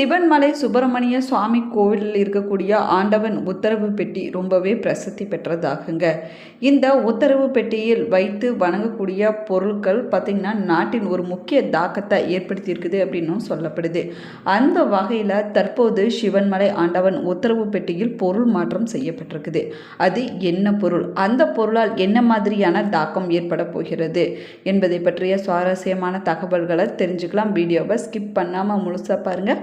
சிவன்மலை சுப்பிரமணிய சுவாமி கோவிலில் இருக்கக்கூடிய ஆண்டவன் உத்தரவு பெட்டி ரொம்பவே பிரசித்தி பெற்றதாகுங்க. இந்த உத்தரவு பெட்டியில் வைத்து வணங்கக்கூடிய பொருட்கள் பார்த்திங்கன்னா நாட்டின் ஒரு முக்கிய தாக்கத்தை ஏற்படுத்தியிருக்குது அப்படின்னும் சொல்லப்படுது. அந்த வகையில் தற்போது சிவன்மலை ஆண்டவன் உத்தரவு பெட்டியில் பொருள் மாற்றம் செய்யப்பட்டிருக்குது. அது என்ன பொருள்? அந்த பொருளால் என்ன மாதிரியான தாக்கம் ஏற்பட போகிறது என்பதை பற்றிய சுவாரஸ்யமான தகவல்களை தெரிஞ்சுக்கலாம். வீடியோவை ஸ்கிப் பண்ணாமல் முழுசாக பாருங்கள்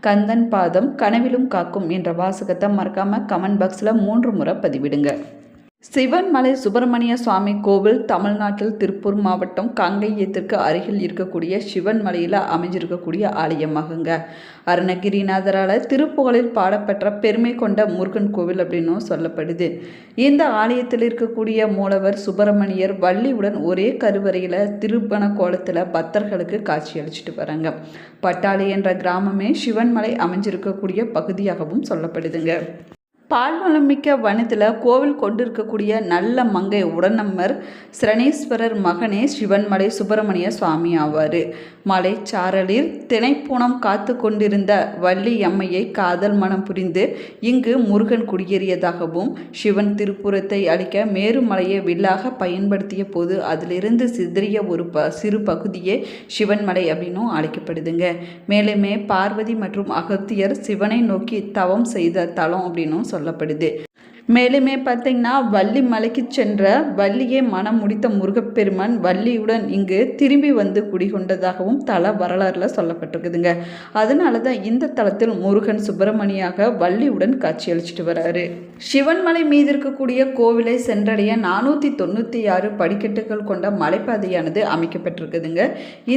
கந்தன் பாதம் கனவிலும் காக்கும் என்ற வாசகத்தை மறக்காமல் கமெண்ட் பாக்ஸில் மூன்று முறை பதிவிடுங்க. சிவன்மலை சுப்பிரமணிய சுவாமி கோவில் தமிழ்நாட்டில் திருப்பூர் மாவட்டம் கங்கையத்திற்கு அருகில் இருக்கக்கூடிய சிவன்மலையில் அமைஞ்சிருக்கக்கூடிய ஆலயமாகுங்க. அருணகிரிநாதரால் திருப்புகழில் பாடப்பெற்ற பெருமை கொண்ட முருகன் கோவில் அப்படின்னும் சொல்லப்படுது. இந்த ஆலயத்தில் இருக்கக்கூடிய மூலவர் சுப்பிரமணியர் வள்ளியுடன் ஒரே கருவறையில் திருப்பண கோலத்தில் பக்தர்களுக்கு காட்சி அளிச்சிட்டு வராங்க. பட்டாளி என்ற கிராமமே சிவன்மலை அமைஞ்சிருக்கக்கூடிய பகுதியாகவும் சொல்லப்படுதுங்க. பால்வளம் மிக்க வனத்தில் கோவில் கொண்டிருக்கக்கூடிய நல்ல மங்கை உடனம்மர் சிரணேஸ்வரர் மகனே சிவன்மலை சுப்பிரமணிய சுவாமி ஆவார். மலைச்சாரலில் திணைப்பூனம் காத்து கொண்டிருந்த வள்ளி அம்மையை காதல் மனம் புரிந்து இங்கு முருகன் குடியேறியதாகவும் சிவன் திருப்புறத்தை அளிக்க மேருமலையை வில்லாக பயன்படுத்திய போது அதிலிருந்து சிதறிய ஒரு ப சிறு பகுதியே சிவன்மலை அப்படின்னும் அழைக்கப்படுதுங்க. மேலுமே பார்வதி மற்றும் அகத்தியர் சிவனை நோக்கி தவம் செய்த தலம் அப்படின்னும் சொல்லப்படுது மேலுமே பார்த்தீங்கன்னா வள்ளி மலைக்கு சென்ற வள்ளியை மனம் முடித்த முருகப்பெருமான் வள்ளியுடன் இங்கு திரும்பி வந்து குடிகொண்டதாகவும் தல வரலாறுல சொல்லப்பட்டிருக்குதுங்க. அதனால தான் இந்த தளத்தில் முருகன் சுப்பிரமணியாக வள்ளியுடன் காட்சியளிச்சிட்டு வராரு. சிவன்மலை மீது இருக்கக்கூடிய கோவிலை சென்றடைய நானூற்றி தொண்ணூற்றி ஆறு படிக்கட்டுகள் கொண்ட மலைப்பாதையானது அமைக்கப்பட்டிருக்குதுங்க.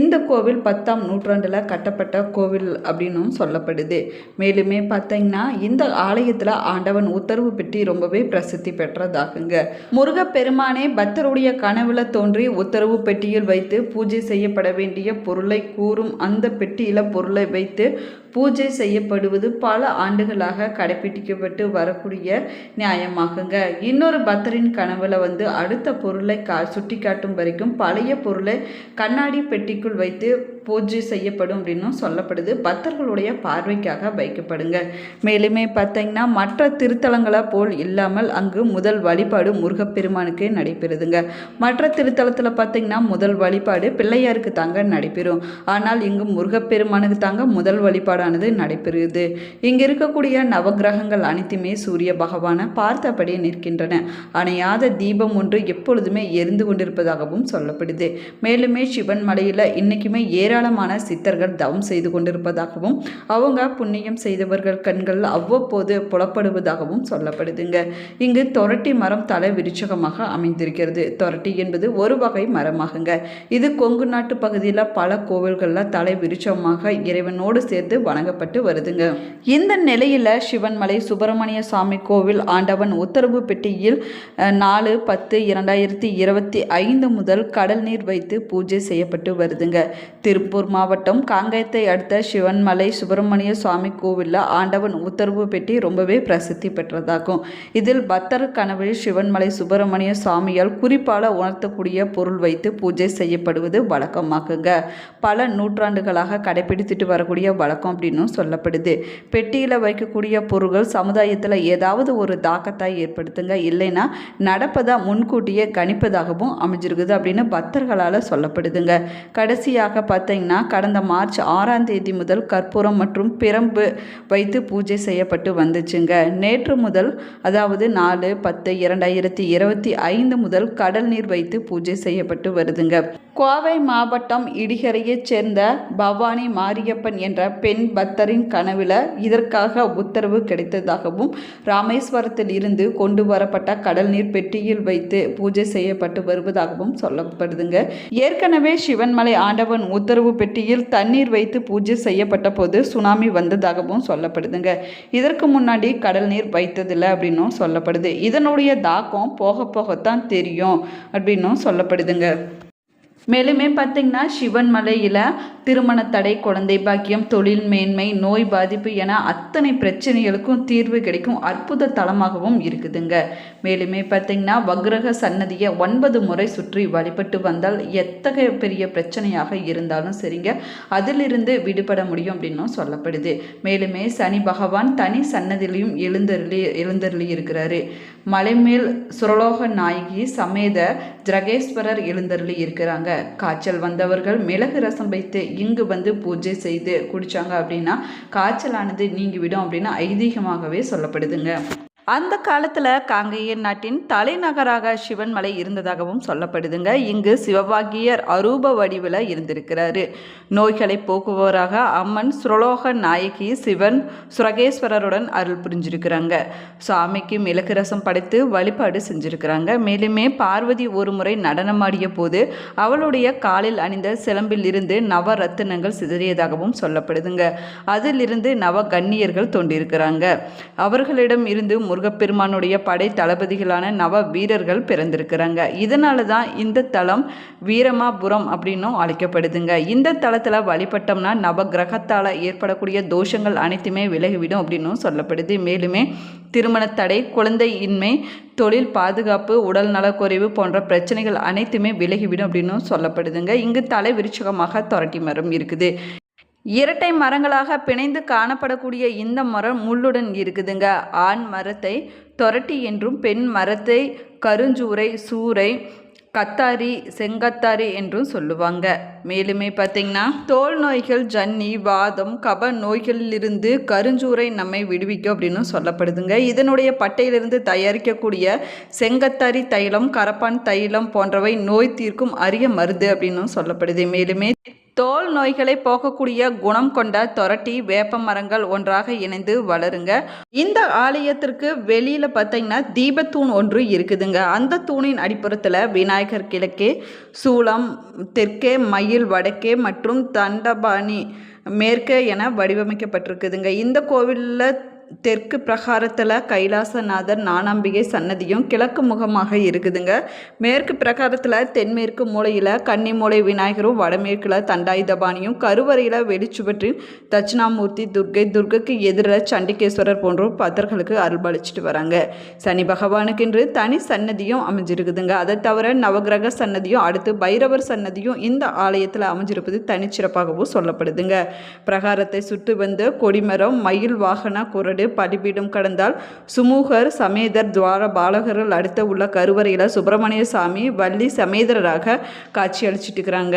இந்த கோவில் பத்தாம் நூற்றாண்டில் கட்டப்பட்ட கோவில் அப்படின்னும் சொல்லப்படுது. மேலுமே பார்த்தீங்கன்னா இந்த ஆலயத்தில் ஆண்டவன் உத்தரவு பெட்டி ரொம்பவே பிரசித்தி பெற்றதாகுங்க. முருகப்பெருமானே பக்தருடைய கனவுல தோன்றி உத்தரவு பெட்டியில் வைத்து பூஜை செய்யப்பட வேண்டிய பொருளை கூறும் அந்த பெட்டியில் பொருளை வைத்து பூஜை செய்யப்படுவது பல ஆண்டுகளாக கடைபிடிக்கப்பட்டு வரக்கூடிய நியாயமாகுங்க. இன்னொரு பக்தரின் கனவுல வந்து அடுத்த பொருளை கா சுட்டி காட்டும் வரைக்கும் பழைய பொருளை கண்ணாடி பெட்டிக்குள் வைத்து பூஜை செய்யப்படும் அப்படின்னும் சொல்லப்படுது. பக்தர்களுடைய பார்வைக்காக வைக்கப்படுங்க. மேலுமே பார்த்தீங்கன்னா மற்ற திருத்தலங்களை போல் இல்லாமல் அங்கு முதல் வழிபாடு முருகப்பெருமானுக்கே நடைபெறுதுங்க. மற்ற திருத்தலத்தில் பார்த்தீங்கன்னா முதல் வழிபாடு பிள்ளையாருக்கு தாங்க நடைபெறும். ஆனால் இங்கு முருகப்பெருமானுக்கு தாங்க முதல் வழிபாடு வழிபாடானது நடைபெறுது. இங்கு இருக்கக்கூடிய நவகிரகங்கள் அனைத்துமே சூரிய பகவானை பார்த்தபடியே நிற்கின்றன. அணையாத தீபம் ஒன்று எப்பொழுதுமே எரிந்து கொண்டிருப்பதாகவும் சொல்லப்படுது. மேலுமே சிவன் மலையில் இன்னைக்குமே ஏராளமான சித்தர்கள் தவம் செய்து கொண்டிருப்பதாகவும் அவங்க புண்ணியம் செய்தவர்கள் கண்கள் அவ்வப்போது புலப்படுவதாகவும் சொல்லப்படுதுங்க. இங்கு தொரட்டி மரம் தலை விருச்சகமாக அமைந்திருக்கிறது. தொரட்டி என்பது ஒரு வகை மரமாகுங்க. இது கொங்கு நாட்டு பகுதியில் பல கோவில்களில் தலை விருச்சகமாக இறைவனோடு சேர்த்து வணங்கப்பட்டு வருதுங்க. இந்த நிலையில் சிவன்மலை சுப்பிரமணிய சுவாமி கோவில் ஆண்டவன் உத்தரவு பெட்டியில் நாலு பத்து இரண்டாயிரத்தி இருபத்தி ஐந்து முதல் கடல் நீர் வைத்து பூஜை செய்யப்பட்டு வருதுங்க. திருப்பூர் மாவட்டம் காங்கயத்தை அடுத்த சிவன்மலை சுப்பிரமணிய சுவாமி கோவிலில் ஆண்டவன் உத்தரவு பெட்டி ரொம்பவே பிரசித்தி பெற்றதாகும். இதில் பக்தர் கனவில் சிவன்மலை சுப்பிரமணிய சுவாமியால் குறிப்பாக உணர்த்தக்கூடிய பொருள் வைத்து பூஜை செய்யப்படுவது வழக்கமாகுங்க. பல நூற்றாண்டுகளாக கடைபிடித்துட்டு வரக்கூடிய வழக்கம் அப்படின்னும் சொல்லப்படுது. பெட்டியில் வைக்கக்கூடிய பொருள்கள் சமுதாயத்தில் ஏதாவது ஒரு தாக்கத்தை ஏற்படுத்துங்க. இல்லைன்னா நடப்பதை முன்கூட்டியே கணிப்பதாகவும் அமைஞ்சிருக்குது அப்படின்னு பக்தர்களால் சொல்லப்படுதுங்க. கடைசியாக பார்த்தீங்கன்னா கடந்த மார்ச் ஆறாம் தேதி முதல் கற்பூரம் மற்றும் பிரம்பு வைத்து பூஜை செய்யப்பட்டு வந்துச்சுங்க. நேற்று முதல் அதாவது நாலு பத்து இரண்டாயிரத்தி இருபத்தி ஐந்து முதல் கடல் நீர் வைத்து பூஜை செய்யப்பட்டு வருதுங்க. கோவை மாவட்டம் இடிகரையைச் சேர்ந்த பவானி மாரியப்பன் என்ற பெண் பெண் பக்தரின் கனவில் இதற்காக உத்தரவு கிடைத்ததாகவும் ராமேஸ்வரத்தில் இருந்து கொண்டு வரப்பட்ட கடல் நீர் பெட்டியில் வைத்து பூஜை செய்யப்பட்டு வருவதாகவும் சொல்லப்படுதுங்க. ஏற்கனவே சிவன்மலை ஆண்டவன் உத்தரவு பெட்டியில் தண்ணீர் வைத்து பூஜை செய்யப்பட்ட போது சுனாமி வந்ததாகவும் சொல்லப்படுதுங்க. இதற்கு முன்னாடி கடல் நீர் வைத்ததில்லை அப்படின்னும் சொல்லப்படுது. இதனுடைய தாக்கம் போக போகத்தான் தெரியும் அப்படின்னும் சொல்லப்படுதுங்க. மேலுமே பார்த்தீங்கன்னா சிவன் மலையில் திருமண தடை குழந்தை பாக்கியம் தொழில் மேன்மை நோய் பாதிப்பு என அத்தனை பிரச்சனைகளுக்கும் தீர்வு கிடைக்கும் அற்புத தலமாகவும் இருக்குதுங்க. மேலுமே பார்த்தீங்கன்னா வக்ரக சன்னதியை ஒன்பது முறை சுற்றி வழிபட்டு வந்தால் எத்தகைய பெரிய பிரச்சனையாக இருந்தாலும் சரிங்க. அதிலிருந்து விடுபட முடியும் அப்படின்னும் சொல்லப்படுது. மேலுமே சனி பகவான் தனி சன்னதிலையும் எழுந்தருளி எழுந்தருளி இருக்கிறாரு மலைமேல் சுரலோக நாயகி சமேத ஜரகேஸ்வரர் எழுந்தருளி இருக்கிறாங்க. காய்ச்சல் வந்தவர்கள் மிளகு ரசம் வைத்து இங்கு வந்து பூஜை செய்து குடித்தாங்க அப்படின்னா காய்ச்சலானது நீங்கிவிடும் அப்படின்னு ஐதீகமாகவே சொல்லப்படுதுங்க. அந்த காலத்தில் காங்கேயன் நாட்டின் தலைநகராக சிவன்மலை இருந்ததாகவும் சொல்லப்படுதுங்க. இங்கு சிவபாகியர் அரூப வடிவில் இருந்திருக்கிறாரு. நோய்களை போக்குபவராக அம்மன் சுரலோக நாயகி சிவன் சுரகேஸ்வரருடன் அருள் புரிஞ்சிருக்கிறாங்க. சாமிக்கு மிளகு ரசம் படைத்து வழிபாடு செஞ்சிருக்கிறாங்க. மேலுமே பார்வதி ஒரு முறை நடனமாடிய போது அவளுடைய காலில் அணிந்த சிலம்பில் இருந்து நவ ரத்தினங்கள் சிதறியதாகவும் சொல்லப்படுதுங்க. அதிலிருந்து நவ கன்னியர்கள் தோன்றியிருக்கிறாங்க அவர்களிடம் இருந்து முருகப்பெருமானுடைய படை தளபதிகளான நவ வீரர்கள் பிறந்திருக்கிறாங்க. இதனால தான் இந்த தலம் வீரமாபுரம் அப்படின்னும் அழைக்கப்படுதுங்க. இந்த தலத்தில் வழிபட்டோம்னா நவ கிரகத்தால் ஏற்படக்கூடிய தோஷங்கள் அனைத்துமே விலகிவிடும் அப்படின்னும் சொல்லப்படுது. மேலுமே திருமண தடை குழந்தை குழந்தையின்மை தொழில் பாதுகாப்பு உடல் நலக்குறைவு போன்ற பிரச்சனைகள் அனைத்துமே விலகிவிடும் அப்படின்னும் சொல்லப்படுதுங்க. இங்கு தலை விருச்சகமாக தொரட்டி மரம் இருக்குது. இரட்டை மரங்களாக பிணைந்து காணப்படக்கூடிய இந்த மரம் முள்ளுடன் இருக்குதுங்க. ஆண் மரத்தை தொரட்டி என்றும் பெண் மரத்தை கருஞ்சூரை சூறை கத்தாரி செங்கத்தாரி என்றும் சொல்லுவாங்க. மேலுமே பார்த்திங்கன்னா தோல் நோய்கள் ஜன்னி வாதம் கப நோய்களிலிருந்து கருஞ்சூரை நம்மை விடுவிக்கும் அப்படின்னு சொல்லப்படுதுங்க. இதனுடைய பட்டையிலிருந்து தயாரிக்கக்கூடிய செங்கத்தாரி தைலம் கரப்பான் தைலம் போன்றவை நோய் தீர்க்கும் அரிய மருந்து அப்படின்னும் சொல்லப்படுது. மேலுமே தோல் நோய்களை போக்கக்கூடிய குணம் கொண்ட தொரட்டி வேப்ப மரங்கள் ஒன்றாக இணைந்து வளருங்க. இந்த ஆலயத்திற்கு வெளியில் பார்த்தீங்கன்னா தீபத்தூண் ஒன்று இருக்குதுங்க. அந்த தூணின் அடிப்புறத்தில் விநாயகர் கிழக்கே சூளம் தெற்கே மயில் வடக்கே மற்றும் தண்டபாணி மேற்கே என வடிவமைக்கப்பட்டிருக்குதுங்க. இந்த கோவிலில் தெற்கு பிரகாரத்தில் கைலாசநாதர் நானாம்பிகை சன்னதியும் கிழக்கு முகமாக இருக்குதுங்க. மேற்கு பிரகாரத்தில் தென்மேற்கு மூலையில் கன்னிமூலை விநாயகரும் வடமேற்கில் தண்டாயுதபாணியும் கருவறையில் வெளிச்சுவற்றி தட்சிணாமூர்த்தி துர்கை துர்கைக்கு எதிரில் சண்டிகேஸ்வரர் போன்றோர் பக்தர்களுக்கு அருள்பளிச்சுட்டு வராங்க. சனி பகவானுக்கு என்று தனி சன்னதியும் அமைஞ்சிருக்குதுங்க. அதை தவிர நவகிரக சன்னதியும் அடுத்து பைரவர் சன்னதியும் இந்த ஆலயத்தில் அமைஞ்சிருப்பது தனிச்சிறப்பாகவும் சொல்லப்படுதுங்க. பிரகாரத்தை சுற்றி வந்து கொடிமரம் மயில் வாகன குரல் குரடு பலிபீடம் கடந்தால் சுமூகர் சமேதர் துவார பாலகர்கள் அடுத்த உள்ள கருவறையில் சுப்பிரமணிய சாமி வள்ளி சமேதரராக காட்சியளிச்சிட்டு இருக்கிறாங்க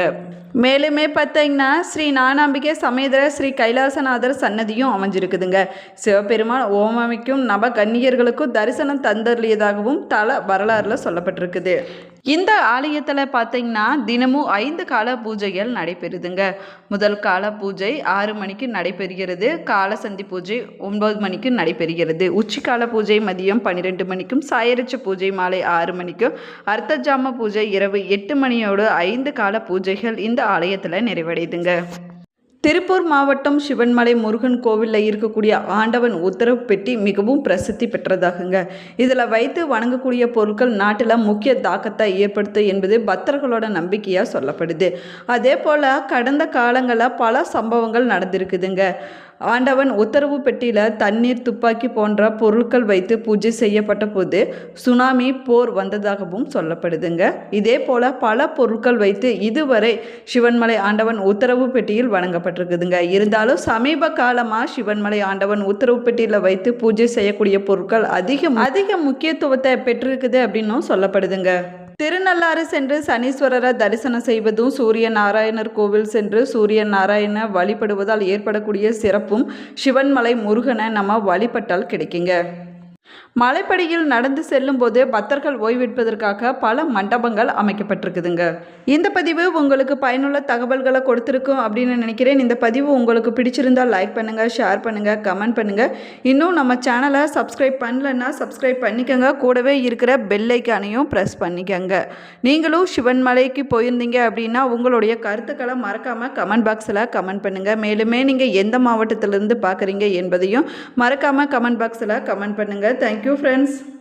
மேலுமே பார்த்தீங்கன்னா ஸ்ரீ நானாம்பிகை சமேதர ஸ்ரீ கைலாசநாதர் சன்னதியும் அமைஞ்சிருக்குதுங்க. சிவபெருமான் ஓமமிக்கும் நவ கன்னியர்களுக்கும் தரிசனம் தந்தருளியதாகவும் தல வரலாறுல சொல்லப்பட்டிருக்குது. இந்த ஆலயத்தில் பார்த்தீங்கன்னா தினமும் ஐந்து கால பூஜைகள் நடைபெறுதுங்க. முதல் கால பூஜை ஆறு மணிக்கு நடைபெறுகிறது. காலசந்தி பூஜை ஒன்பது மணிக்கு நடைபெறுகிறது. உச்சிக்கால பூஜை மதியம் பன்னிரெண்டு மணிக்கும் சாயரிச்ச பூஜை மாலை ஆறு மணிக்கும் அர்த்தஜாம பூஜை இரவு எட்டு மணியோடு ஐந்து கால பூஜைகள் இந்த ஆலயத்தில் நிறைவடையுதுங்க திருப்பூர் மாவட்டம் சிவன்மலை முருகன் கோவிலில் இருக்கக்கூடிய ஆண்டவன் உத்தரவு பெட்டி மிகவும் பிரசித்தி பெற்றதாகுங்க. இதில் வைத்து வணங்கக்கூடிய பொருட்கள் நாட்டில் முக்கிய தாக்கத்தை ஏற்படுத்து என்பது பக்தர்களோட நம்பிக்கையாக சொல்லப்படுது. அதே போல் கடந்த காலங்களில் பல சம்பவங்கள் நடந்திருக்குதுங்க. ஆண்டவன் உத்தரவு பெட்டியில் தண்ணீர் துப்பாக்கி போன்ற பொருட்கள் வைத்து பூஜை செய்யப்பட்ட போது சுனாமி போர் வந்ததாகவும் சொல்லப்படுதுங்க. இதே போல பல பொருட்கள் வைத்து இதுவரை சிவன்மலை ஆண்டவன் உத்தரவு பெட்டியில் வழங்கப்பட்டிருக்குதுங்க இருந்தாலும் சமீப காலமாக சிவன்மலை ஆண்டவன் உத்தரவு பெட்டியில் வைத்து பூஜை செய்யக்கூடிய பொருட்கள் அதிகம் அதிக முக்கியத்துவத்தை பெற்றிருக்குது அப்படின்னும் சொல்லப்படுதுங்க. திருநள்ளாறு சென்று சனீஸ்வரரை தரிசனம் செய்வதும் சூரிய நாராயணர் கோவில் சென்று சூரிய நாராயண வழிபடுவதால் ஏற்படக்கூடிய சிறப்பும் சிவன்மலை முருகனை நம்ம வழிபட்டால் கிடைக்குங்க. மலைப்படியில் நடந்து செல்லும்போது பக்தர்கள் ஓய்வெடுப்பதற்காக பல மண்டபங்கள் அமைக்கப்பட்டிருக்குதுங்க. இந்த பதிவு உங்களுக்கு பயனுள்ள தகவல்களை கொடுத்துருக்கும் அப்படின்னு நினைக்கிறேன். இந்த பதிவு உங்களுக்கு பிடிச்சிருந்தால் லைக் பண்ணுங்கள் ஷேர் பண்ணுங்கள் கமெண்ட் பண்ணுங்கள் இன்னும் நம்ம சேனலை சப்ஸ்கிரைப் பண்ணலன்னா சப்ஸ்கிரைப் பண்ணிக்கோங்க. கூடவே இருக்கிற பெல்லைக்கானையும் ப்ரெஸ் பண்ணிக்கோங்க. நீங்களும் சிவன் மலைக்கு போயிருந்தீங்க அப்படின்னா உங்களுடைய கருத்துக்களை மறக்காமல் கமெண்ட் பாக்ஸில் கமெண்ட் பண்ணுங்கள் மேலுமே நீங்கள் எந்த மாவட்டத்திலிருந்து பார்க்குறீங்க என்பதையும் மறக்காமல் கமெண்ட் பாக்ஸில் கமெண்ட் பண்ணுங்கள் தேங்க்யூ you friends.